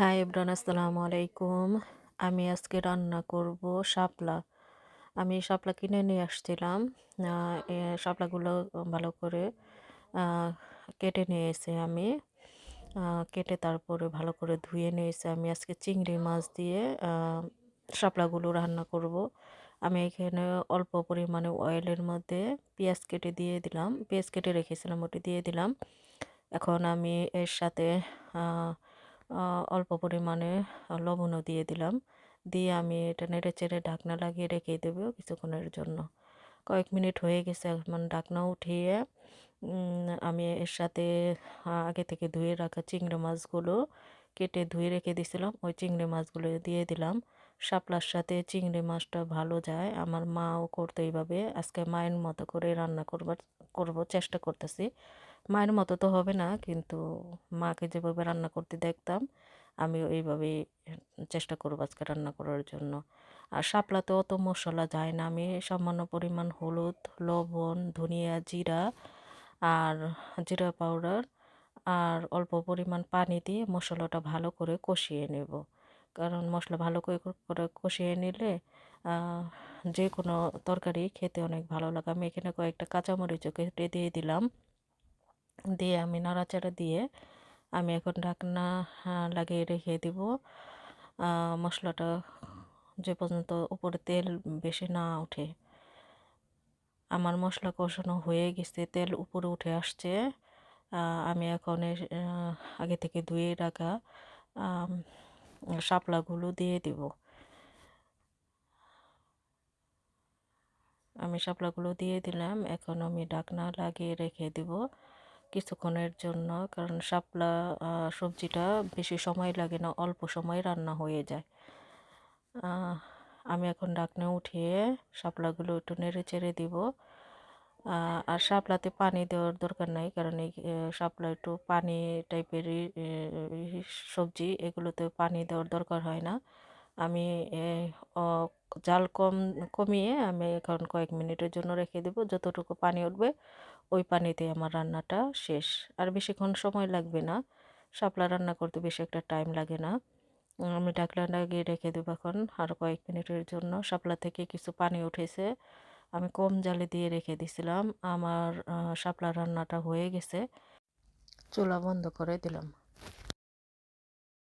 High এব্রান আসসালামু আলাইকুম। আমি আজকে রান্না করব শাপলা। আমি শাপলা কিনে নিয়ে আসছিলাম। শাপলাগুলো ভালো করে কেটে নিয়ে এসে আমি কেটে তারপরে ভালো করে ধুয়ে নিয়ে এসে আমি। আজকে চিংড়ি মাছ দিয়ে শাপলাগুলো রান্না করব। আমি এখানে অল্প পরিমাণে অয়েলের মধ্যে পেঁয়াজ কেটে দিয়ে দিলাম। পেঁয়াজ কেটে রেখেছিলাম, ওটি দিয়ে দিলাম। এখন আমি এর সাথে অল্প পরিমাণে লবণও দিয়ে দিলাম। দিয়ে আমি এটা নেড়ে চেড়ে ঢাকনা লাগিয়ে রেখে দেবো কিছুক্ষণের জন্য। কয়েক মিনিট হয়ে গেছে এখন ঢাকনা উঠিয়ে। আমি এর সাথে আগে থেকে ধুয়ে রাখা চিংড়ি মাছগুলো কেটে ধুয়ে রেখে দিয়েছিলাম ওই চিংড়ি মাছগুলো দিয়ে দিলাম। শাপলার সাথে চিংড়ি মাছটা ভালো যায়। আমার মাও করতো এইভাবে। আজকে মায়ের মতো করে রান্না করবার, করব, চেষ্টা করতেছি। মায়ের মতো তো হবে না, কিন্তু মাকে যেভাবে রান্না করতে দেখতাম, আমিও ওইভাবেই চেষ্টা করব আজকে রান্না করার জন্য। আর শাপলাতে অত মশলা যায় না, আমি সামান্য পরিমাণ হলুদ, লবণ, ধনিয়া, জিরা আর জিরা পাউডার আর অল্প পরিমাণ পানি দিয়ে মশলাটা ভালো করে কষিয়ে নেব। কারণ মশলা ভালো করে করে কষিয়ে নিলে যে কোনো তরকারি খেতে অনেক ভালো লাগে। আমি এখানে কয়েকটা কাঁচামরিচও কেটে দিয়ে দিলাম। দিয়ে আমি নাড়াচাড়া দিয়ে আমি এখন ঢাকনা লাগিয়ে রেখে দিব। মশলাটা যে পর্যন্ত উপরে তেল বেশি না ওঠে, আমার মশলা কষানো হয়ে গেছে, তেল উপরে উঠে আসছে। আমি এখন আগে থেকে ধুয়ে রাখা শাপলাগুলো দিয়ে দিব। আমি শাপলাগুলো দিয়ে দিলাম, এখন আমি ঢাকনা লাগিয়ে রেখে দিব। কিছুক্ষণের জন্য, কারণ শাপলা সবজিটা বেশি সময় লাগে না, অল্প সময় রান্না হয়ে যায়। আমি এখন ডাকনা উঠিয়ে শাপলাগুলো একটু নেড়ে চেড়ে দিব। আর শাপলাতে পানি দেওয়ার দরকার নাই, কারণ এই শাপলা একটু পানি টাইপেরই সবজি, এগুলোতে পানি দেওয়ার দরকার হয় না। আমি জাল কম, কমিয়ে আমি এখন কয়েক মিনিটের জন্য রেখে দেবো। যতটুকু পানি উঠবে, ওই পানিতে আমার রান্নাটা শেষ। আর বেশিক্ষণ সময় লাগবে না। শাপলা রান্না করতে বেশি একটা টাইম লাগে না। আমি ডাকলা লাগিয়ে রেখে দেবো এখন আর কয়েক মিনিটের জন্য। শাপলা থেকে কিছু পানি উঠেছে। আমি কম জালে দিয়ে রেখে দিছিলাম। আমার শাপলা রান্নাটা হয়ে গেছে। চুলা বন্ধ করে দিলাম।